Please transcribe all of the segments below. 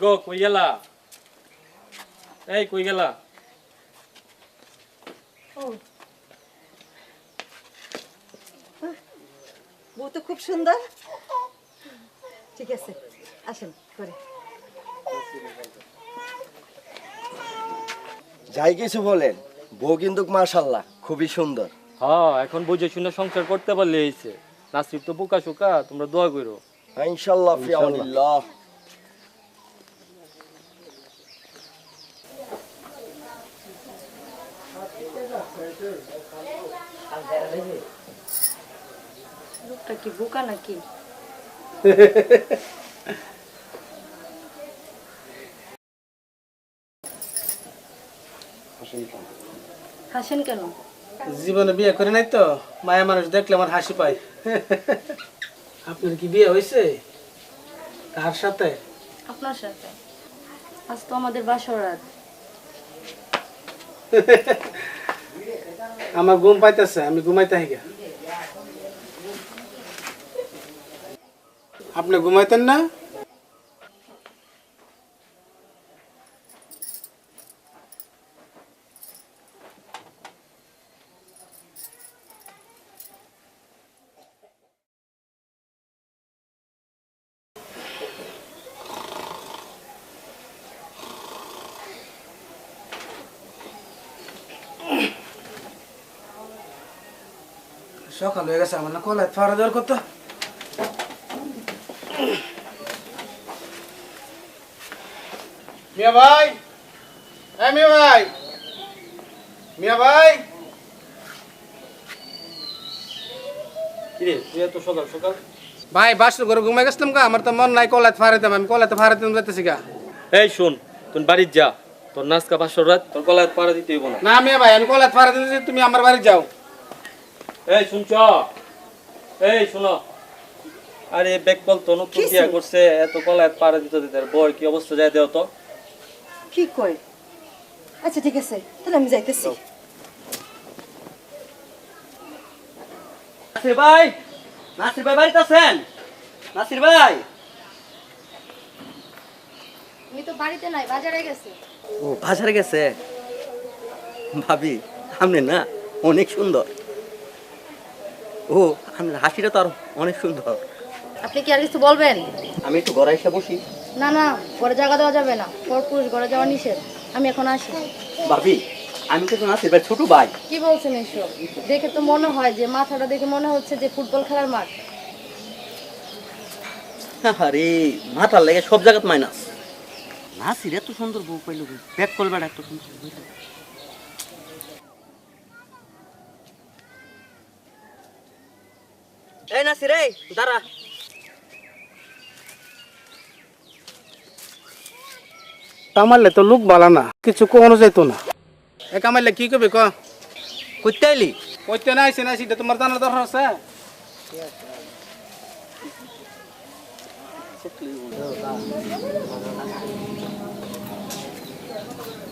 গো কই গেলা? এই কই গেলা? বউ তো খুব সুন্দর। ঠিক আছে আসেন করে। যাই কিছু বলেন বউ কিন্তু মাশাল্লাহ খুবই সুন্দর। হ্যাঁ এখন বুঝে শুনে সংসার করতে পারলে হয়েছে নাসিব তো বোকা শোকা তোমরা দোয়া করো। ইনশাল্লাহ লোকটা কি বোকা নাকি? হাসেন কেন? জীবনে বিয়ে করে নাই তো মায়া মানুষ দেখলে আমার হাসি পায়। আপনার কি বিয়ে হয়েছে? কার সাথে? আপনার সাথে। আজ তো আমাদের বাসর রাত। আমার ঘুম পাইতেছে আমি ঘুমাইতে হিগা আপনি ঘুমাইতেন না? সকাল হয়ে গেছে আমার না কলায় ফাড়া দেওয়ার কথা মিয়া ভাই হ্যাঁ মিয়া ভাই মিয়া ভাই। কিরে তুই এত সকাল সকাল? ভাই বাসর ঘরে ঘুমাই গেছিলাম গা আমার তো মন নাই আমি কলাতে ফাড়াইতে যাইতেছি গা। এই শোন তুই বাড়ির যা তোর নাচকা রাত তোর দিতে না। না মিয়া ভাই আমি কলায় ফাড়াইতে যাচ্ছি, তুমি আমার বাড়ি যাও। এই শুনছ? এই শোনো। আরে ব্যাগ কল তো নতুন বিয়া করছে এত গলায় পাড়া দিতে দিতে। বই কি অবস্থা? যায় দেও তো। কি কয়? আচ্ছা ঠিক আছে। তাহলে আমি যাইতেছি। নাসির ভাই! নাসির ভাই বাড়িতে আছেন? নাসির ভাই! আমি তো বাড়িতে নাই বাজারে গেছে। ও বাজারে গেছে? ভাবি আপনি না? অনেক সুন্দর। ও আপনার হাসিটা তো আর অনেক সুন্দর। আপনি কি আর কিছু বলবেন? আমি একটু ঘরে এসে বসি। না না ঘরে জায়গা দেওয়া যাবে না। পর পুরুষ ঘরে যাওয়া নিষেধ। আমি এখন আসি। ভাবি আমি তো নাসির ভাই ছোট ভাই। কি বলছেন এসব? দেখে তো মনে হয় যে মাথাটা দেখে মনে হচ্ছে যে ফুটবল খেলার মাঠ। আরে মাথার লেগে সব জায়গাত মাইনাস। নাসির এত সুন্দর বউ পাইল ব্যাক করবে এত সুন্দর বউ পাইলো। এই নাসির এই দাঁড়া। কামাইলে তো লোক বালা না কিছু কখনো যাইতো না। এ কামাইলে কি কবি ক? করতে আইলি? কইতে না আইসি না সেটা তোমার জানার দরকার আছে।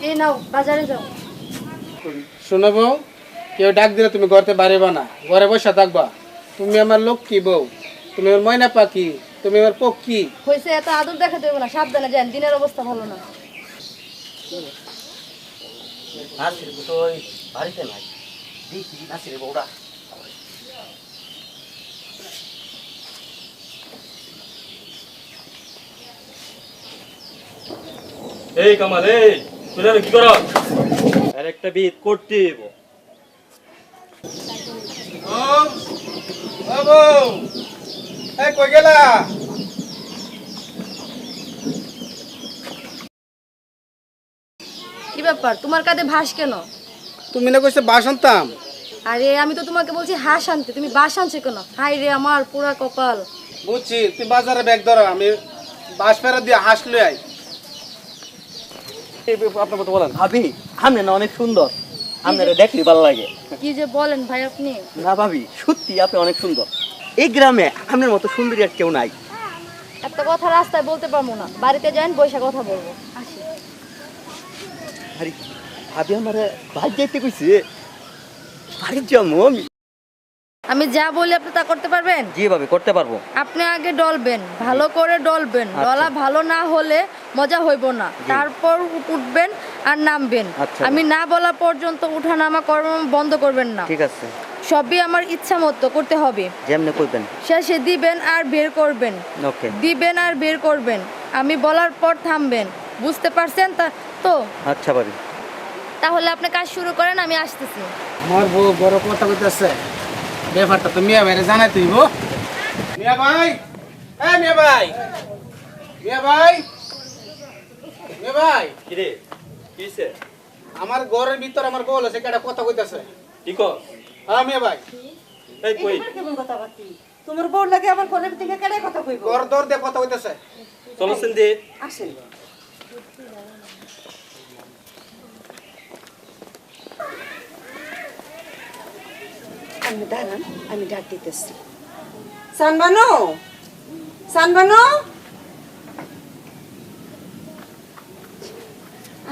এই নাও বাজারে যাও। শুনো কেউ ডাক দিলে তুমি ঘরতে বাড়িবা না ঘরে বসে থাকবা। তুমি আমার লক্ষ্মী বউ তুমি আমার ময়না পাখি তুমি আমার পক্ষী। হয়েছে এত আদর দেখা দেবো না সাবধানে যান দিনের অবস্থা ভালো না। বাড়িতে নাই। দেখি এই কামাল এই তুই কি কর আর একটা বিয়ে করতে হইব এই কই গেলা? কি ব্যাপার? তোমার কাঁধে ভাস কেন? তুমি না কইছে বাস আনতাম। আরে আমি তো তোমাকে বলছি হাঁস আনতে। তুমি বাস আনছে কেন? হাই রে আমার পুরা কপাল। বুঝছি তুমি বাজারে ব্যাগ ধরো আমি বাস ফেরত দিয়ে হাঁস লই আই। আপনার মতো বলেন। ভাবি আপনি না অনেক সুন্দর। আপনারা দেখলি ভালো লাগে। কি যে বলেন ভাই আপনি? না ভাবি সত্যি আপনি অনেক সুন্দর। এই গ্রামে আপনার মতো সুন্দরী আর কেউ নাই। একটা কথা রাস্তায় বলতে পারব না। বাড়িতে যান বৈশা কথা বলব। আসি। আরে ভাবি আমার ভাই যাইতে কইছে। বাড়ির যাব আমি আমি যা বলি আপনি তা করতে পারবেন? জি ভাবি করতে পারব। আপনি আগে ডলবেন ভালো করে ডলবেন। ডলা ভালো না হলে মজা হইব না। তারপর উঠবেন আর নামবেন। আচ্ছা। আমি না বলা পর্যন্ত উঠানামা কর্ম বন্ধ করবেন না। ঠিক আছে। সবই আমার ইচ্ছা মতো করতে হবে। যেমনি করবেন। শেষে দিবেন আর বের করবেন। ওকে। দিবেন আর বের করবেন। আমি বলার পর থামবেন। বুঝতে পারছেন তা তো? আচ্ছা ভাবি। তাহলে আপনি কাজ শুরু করেন আমি আসতেছি। আমার বউ বড় কথা কইতেছে। ব্যাপারটা তো মিয়া ভাইরে জানাই তুই বউ মিয়া ভাই এ মিয়া ভাই মিয়া ভাই মিয়া ভাই। কিরে কিছে আমার ঘরের ভিতর আমার বউ আছে কেটা কথা কইতেছে? কি কর হ্যাঁ মিয়া ভাই। এই কই? কেমন কথা বাতি তোমার বউ লাগে আমার ঘরের থেকে কেড়ে কথা কইব? ঘর দর দিয়ে কথা কইতেছে। চলো সিন্ধি আসেন। আমি দাঁড়ান আমি ডাক দিতেছি। সানবানো? সানবানো?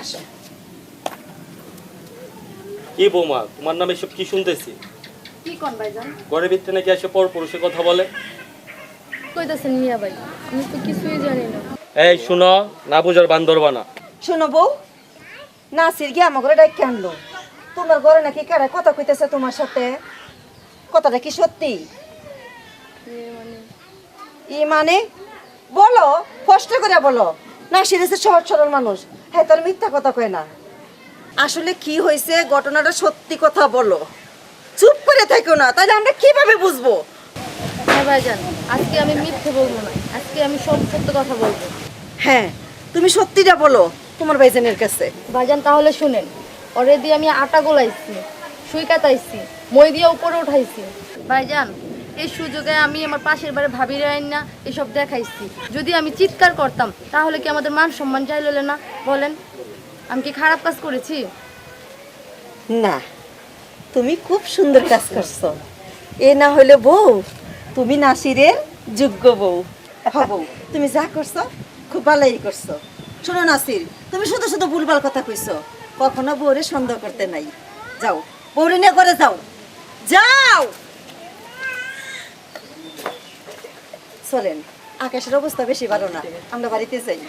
আসো। কি বৌমা তোমার নামে সব কি শুনতেছি? কি কোন ভাইজান? ঘরের ভিতরে নাকি এসে পর পুরুষের কথা বলে? কইতাছেন মিয়া ভাই আমি তো কিছুই জানি না। এই শুনো না বুঝার বান্দরবা না। শোনো বউ নাসির গিয়ে আমার ঘরে ডাইকে আনলো। তোমার ঘরে নাকি কারা কথা কইতেছে তোমার সাথে? কথাটা কি সত্যি? ই মানে বলো কষ্ট করে বলো। নাসির হচ্ছে সহজ সরল মানুষ। হ্যাঁ তার মিথ্যা কথা কয় না। আসলে কি হয়েছে ঘটনাটা সত্যি কথা বলো। চুপ করে থাকো না তাহলে আমরা কীভাবে বুঝব? হ্যাঁ ভাইজান আজকে আমি মিথ্যে বলব না। আজকে আমি সব সত্য কথা বলব। হ্যাঁ তুমি সত্যিটা বলো তোমার ভাইজানের কাছে। ভাইজান তাহলে শুনেন দিয়ে আমি আটা গোলাইছি। সুই কাটাইছি মই দিয়ে উপরে উঠাইছি। ভাইজান, এই সুযোগে আমি আমার পাশের বাড়ি ভাবি আইন না, এসব দেখাইছি। যদি আমি চিৎকার করতাম, তাহলে কি আমাদের মান সম্মান চাইলে না? বলেন, আমি কি খারাপ কাজ করেছি? না, তুমি খুব সুন্দর কাজ করছ। এ না হলে বউ, তুমি নাসিরের যোগ্য বউ। হব তুমি যা করছ, খুব ভালোই করছ। শোনো নাসির, তুমি শুধু শুধু ভুলভাল কথা কইছো। কখনো বউরে সন্দেহ করতে নাই। যাও। নিয়ে করে যাও। যাও! চলেন আকাশের অবস্থা বেশি ভালো না আমরা বাড়িতে যাই।